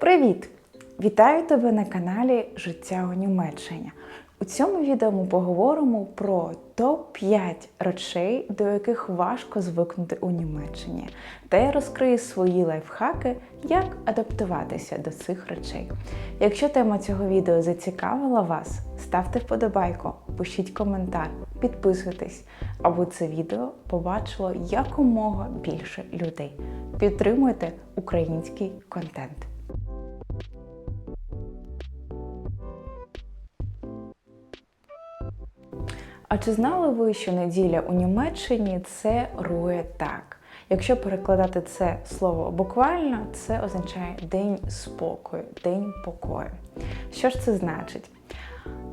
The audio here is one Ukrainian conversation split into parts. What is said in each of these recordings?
Привіт! Вітаю тебе на каналі Життя у Німеччині. У цьому відео ми поговоримо про топ-5 речей, до яких важко звикнути у Німеччині. Та я розкрию свої лайфхаки, як адаптуватися до цих речей. Якщо тема цього відео зацікавила вас, ставте вподобайку, пишіть коментар, підписуйтесь, аби це відео побачило якомога більше людей. Підтримуйте український контент. А чи знали ви, що неділя у Німеччині це рує так? Якщо перекладати це слово буквально, це означає день спокою, день покою. Що ж це значить?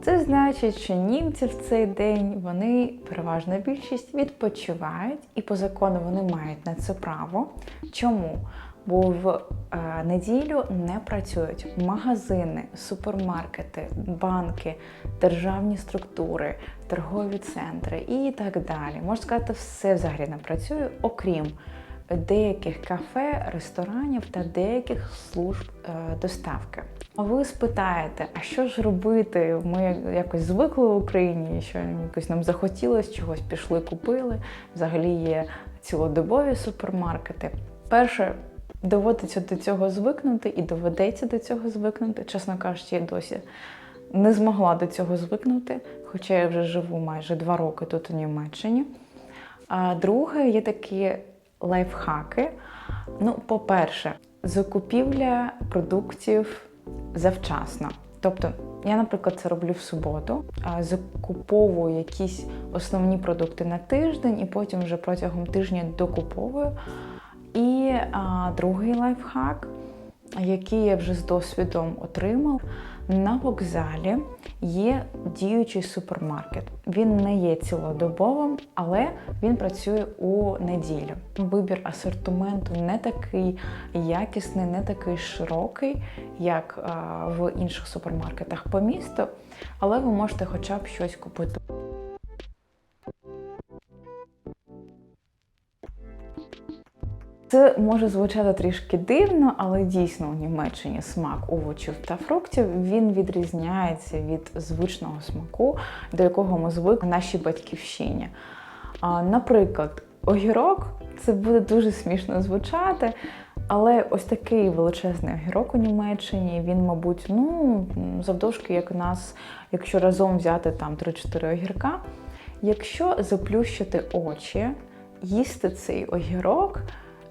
Це значить, що німці в цей день вони переважна більшість відпочивають, і по закону вони мають на це право. Чому? Бо в е, неділю не працюють магазини, супермаркети, банки, державні структури, торгові центри і так далі. Можна сказати, все взагалі не працює, окрім деяких кафе, ресторанів та деяких служб е, доставки. Ви спитаєте, а що ж робити? Ми якось звикли в Україні, що якось нам захотілося чогось, пішли, купили. Взагалі є цілодобові супермаркети. Перше, доводиться до цього звикнути і доведеться до цього звикнути. Чесно кажучи, я досі не змогла до цього звикнути, хоча я вже живу майже два роки тут у Німеччині. А друге, є такі лайфхаки. Ну, по-перше, закупівля продуктів завчасно. Тобто, я, наприклад, це роблю в суботу, закуповую якісь основні продукти на тиждень, і потім вже протягом тижня докуповую. А, другий лайфхак, який я вже з досвідом отримав, на вокзалі є діючий супермаркет. Він не є цілодобовим, але він працює у неділю. Вибір асортименту не такий якісний, не такий широкий, як а, в інших супермаркетах по місту, але ви можете хоча б щось купити. Це може звучати трішки дивно, але дійсно у Німеччині смак овочів та фруктів він відрізняється від звичного смаку, до якого ми звикли на нашій батьківщині. Наприклад, огірок це буде дуже смішно звучати, але ось такий величезний огірок у Німеччині, він, мабуть, ну, завдовжки, як у нас, якщо разом взяти там 3-4 огірка. Якщо заплющити очі, їсти цей огірок.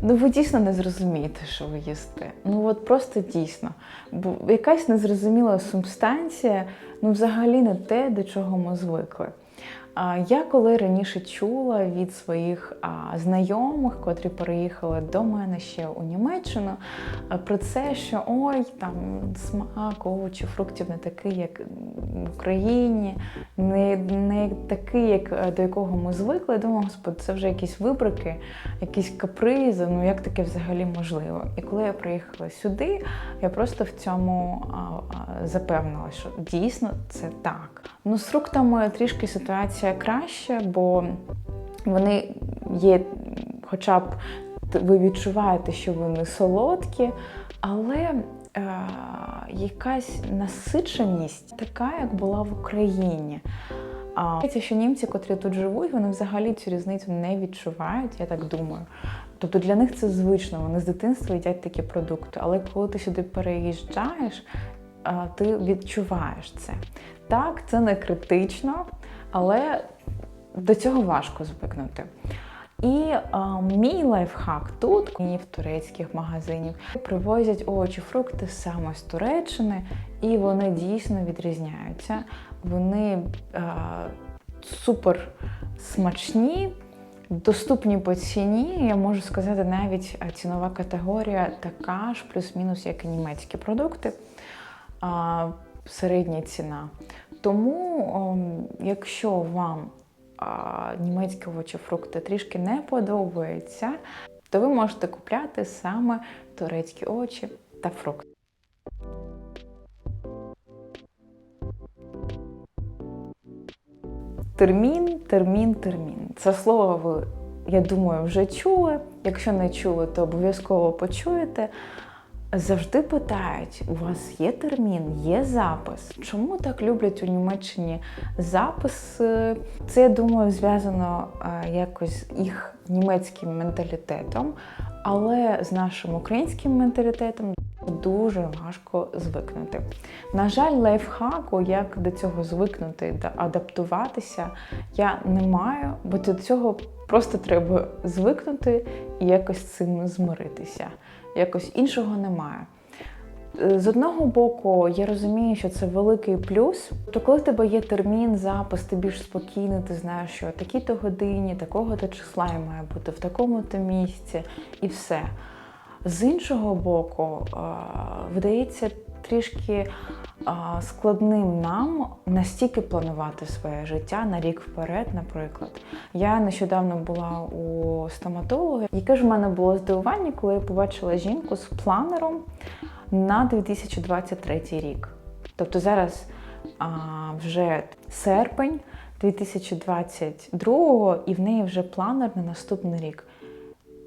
Ну, ви дійсно не зрозумієте, що ви їсте. Ну от просто дійсно. Бо якась незрозуміла субстанція, ну взагалі не те, до чого ми звикли. Я коли раніше чула від своїх знайомих, котрі переїхали до мене ще у Німеччину, про це, що ой, там смак овочів, фруктів не такий, як в Україні, не не такий, як до якого ми звикли. Думаю, господи, це вже якісь вибрики, якісь капризи. Ну як таке взагалі можливо? І коли я приїхала сюди, я просто в цьому запевнила, що дійсно це так. Ну, з фруктами трішки ситуація краща, бо вони є, хоча б ви відчуваєте, що вони солодкі, але е, якась насиченість така, як була в Україні. А що німці, котрі тут живуть, вони взагалі цю різницю не відчувають, я так думаю. Тобто для них це звично, вони з дитинства їдять такі продукти. Але коли ти сюди переїжджаєш, ти відчуваєш це. Так, це не критично, але до цього важко звикнути. І а, мій лайфхак тут і в турецьких магазинів привозять овочі, фрукти саме з Туреччини, і вони дійсно відрізняються. Вони а, супер смачні, доступні по ціні. Я можу сказати, навіть цінова категорія така ж, плюс-мінус, як і німецькі продукти середня ціна. Тому, якщо вам німецькі овочі, фрукти трішки не подобаються, то ви можете купляти саме турецькі овочі та фрукти. Термін, термін, термін. Це слово ви, я думаю, вже чули. Якщо не чули, то обов'язково почуєте. Завжди питають: у вас є термін, є запис. Чому так люблять у Німеччині запис? Е, Це я думаю зв'язано е, якось з їх німецьким менталітетом, але з нашим українським менталітетом дуже важко звикнути. На жаль, лайфхаку, як до цього звикнути адаптуватися, я не маю, бо до цього просто треба звикнути і якось з цим змиритися. Якось іншого немає. Е, З одного боку, я розумію, що це великий плюс. То коли в тебе є термін, запис, ти більш спокійний, ти знаєш, що о такій-то годині, такого-то числа я має бути в такому-то місці, і все. З іншого боку, е, видається трішки складним нам настільки планувати своє життя на рік вперед, наприклад. Я нещодавно була у стоматолога, яке ж в мене було здивування, коли я побачила жінку з планером на 2023 рік. Тобто зараз а, вже серпень 2022 і в неї вже планер на наступний рік.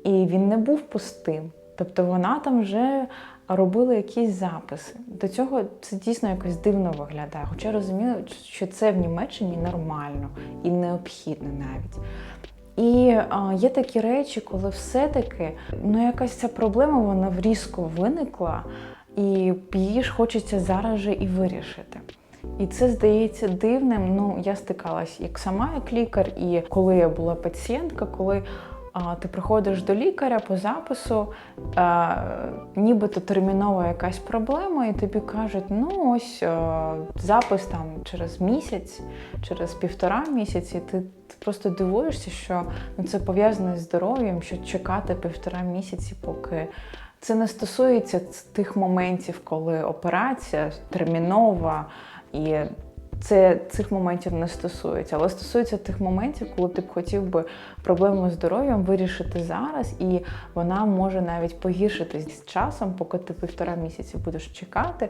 І він не був пустим. Тобто вона там вже робила якісь записи. До цього це дійсно якось дивно виглядає. Хоча розумію, що це в Німеччині нормально і необхідно навіть. І а, є такі речі, коли все-таки ну, якась ця проблема вона різко виникла, і її ж хочеться зараз же і вирішити. І це здається дивним. Ну, я стикалась як сама, як лікар, і коли я була пацієнтка, коли ти приходиш до лікаря по запису, а, нібито термінова якась проблема, і тобі кажуть, ну ось а, запис там через місяць, через півтора місяці. Ти, ти просто дивуєшся, що ну, це пов'язане з здоров'ям, що чекати півтора місяці, поки. Це не стосується тих моментів, коли операція термінова, і це цих моментів не стосується, але стосується тих моментів, коли ти б хотів би проблему з здоров'ям вирішити зараз, і вона може навіть погіршитись з часом, поки ти півтора місяці будеш чекати.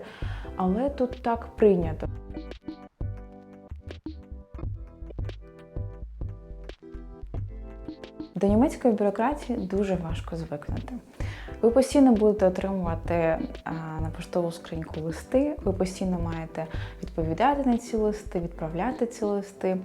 Але тут так прийнято. До німецької бюрократії дуже важко звикнути. Ви постійно будете отримувати на поштову скриньку листи, ви постійно маєте відповідати на ці листи, відправляти ці листи.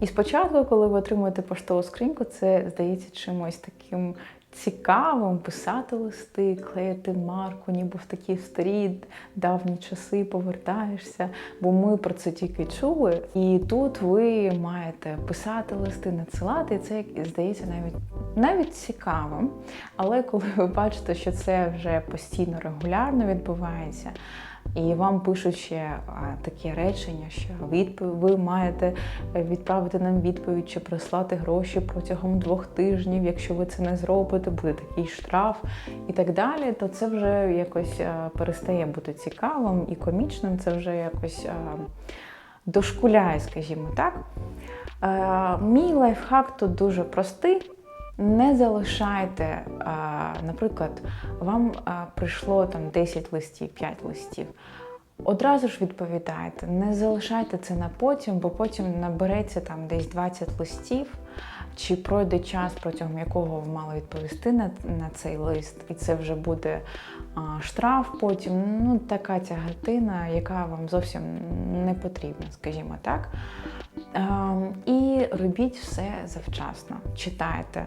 І спочатку, коли ви отримуєте поштову скриньку, це здається чимось таким цікавим писати листи, клеїти марку, ніби в такі старі давні часи повертаєшся, бо ми про це тільки чули. І тут ви маєте писати листи, надсилати, і це здається навіть навіть цікавим. Але коли ви бачите, що це вже постійно регулярно відбувається. І вам пишуть ще такі речення, що ви маєте відправити нам відповідь чи прислати гроші протягом двох тижнів. Якщо ви це не зробите, буде такий штраф і так далі. То це вже якось перестає бути цікавим і комічним. Це вже якось дошкуляє, скажімо так. Мій лайфхак тут дуже простий. Не залишайте, наприклад, вам прийшло там 10 листів, 5 листів. Одразу ж відповідайте, не залишайте це на потім, бо потім набереться там десь 20 листів, чи пройде час, протягом якого ви мали відповісти на, на цей лист, і це вже буде а, штраф потім. Ну, така тягатина, яка вам зовсім не потрібна, скажімо так. А, і робіть все завчасно. Читайте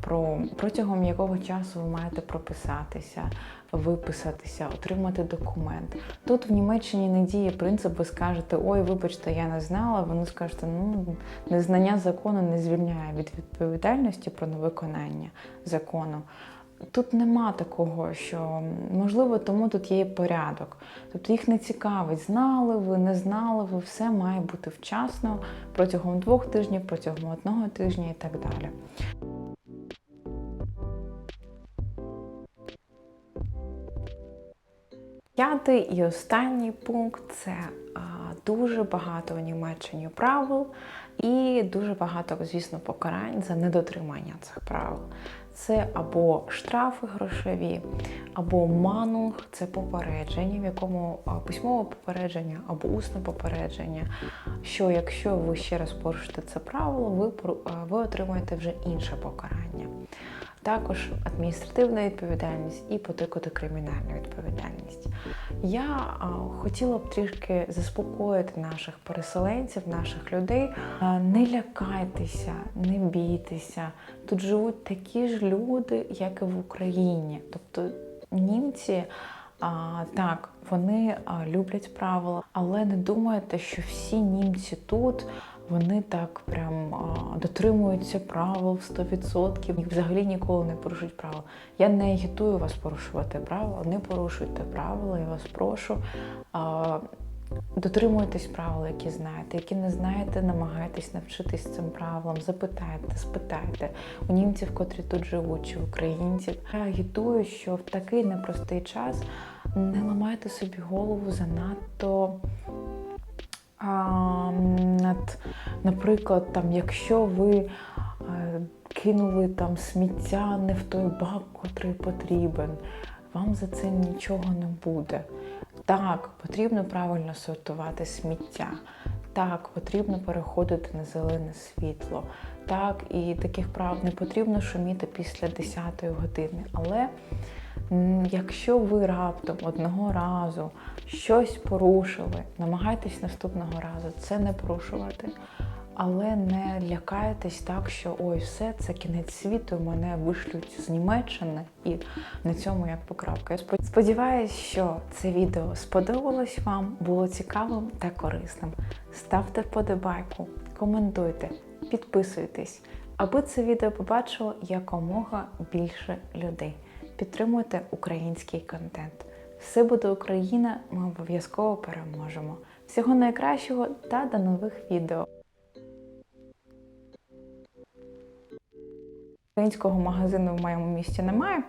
про протягом якого часу ви маєте прописатися, виписатися, отримати документ. Тут в Німеччині не діє принцип, ви скажете, ой, вибачте, я не знала. Вони скажуть, ну незнання закону не звільняє від відповідальності про невиконання закону. Тут нема такого, що можливо, тому тут є і порядок. Тобто їх не цікавить, знали ви, не знали ви, все має бути вчасно протягом двох тижнів, протягом одного тижня і так далі. П'ятий і останній пункт це дуже багато у Німеччині правил і дуже багато, звісно, покарань за недотримання цих правил. Це або штрафи грошові, або манунг це попередження, в якому письмове попередження або усне попередження. Що якщо ви ще раз порушите це правило, ви, ви отримаєте вже інше покарання. Також адміністративна відповідальність і подекуди кримінальна відповідальність. Я хотіла б трішки заспокоїти наших переселенців, наших людей. Не лякайтеся, не бійтеся. Тут живуть такі ж люди, як і в Україні. Тобто німці. А, так, вони люблять правила, але не думайте, що всі німці тут вони так прям а, дотримуються правил в 100% і взагалі ніколи не порушують правила. Я не агітую вас порушувати правила, не порушуйте правила, я вас прошу. А, Дотримуйтесь правил, які знаєте, які не знаєте, намагайтесь навчитись цим правилам, запитайте, спитайте у німців, котрі тут живуть, чи українців. Я агітую, що в такий непростий час не ламайте собі голову занадто. Наприклад, там, якщо ви е, кинули там сміття не в той бак, котрий потрібен, вам за цим нічого не буде. Так, потрібно правильно сортувати сміття. Так, потрібно переходити на зелене світло. Так, і таких прав не потрібно шуміти після 10-ї години. Але якщо ви раптом одного разу щось порушили, намагайтесь наступного разу це не порушувати. Але не лякайтесь так, що ой, все, це кінець світу, мене вишлють з Німеччини, і на цьому як покрапка. Я спод- Сподіваюсь, що це відео сподобалось вам, було цікавим та корисним. Ставте вподобайку, коментуйте, підписуйтесь, аби це відео побачило якомога більше людей. Підтримуйте український контент. Все буде Україна, ми обов'язково переможемо. Всього найкращого та до нових відео. Українського магазину в моєму місті немає,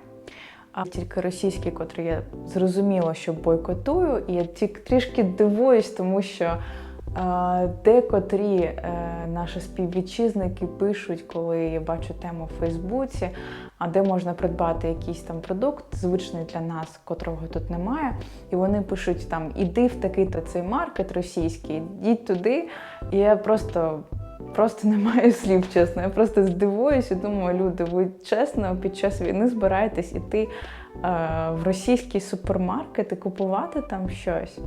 а тільки російський, котрий я зрозуміла, що бойкотую. І я тільки трішки дивуюсь, тому що декотрі е, наші співвітчизники пишуть, коли я бачу тему в Фейсбуці, а де можна придбати якийсь там продукт, звичний для нас, котрого тут немає. І вони пишуть там: іди в такий-то цей маркет російський, йдіть туди. І я просто. Просто не маю слів, чесно. Я просто здивуюся думаю, люди, ви чесно під час війни збираєтесь іти е, в російський супермаркет і купувати там щось.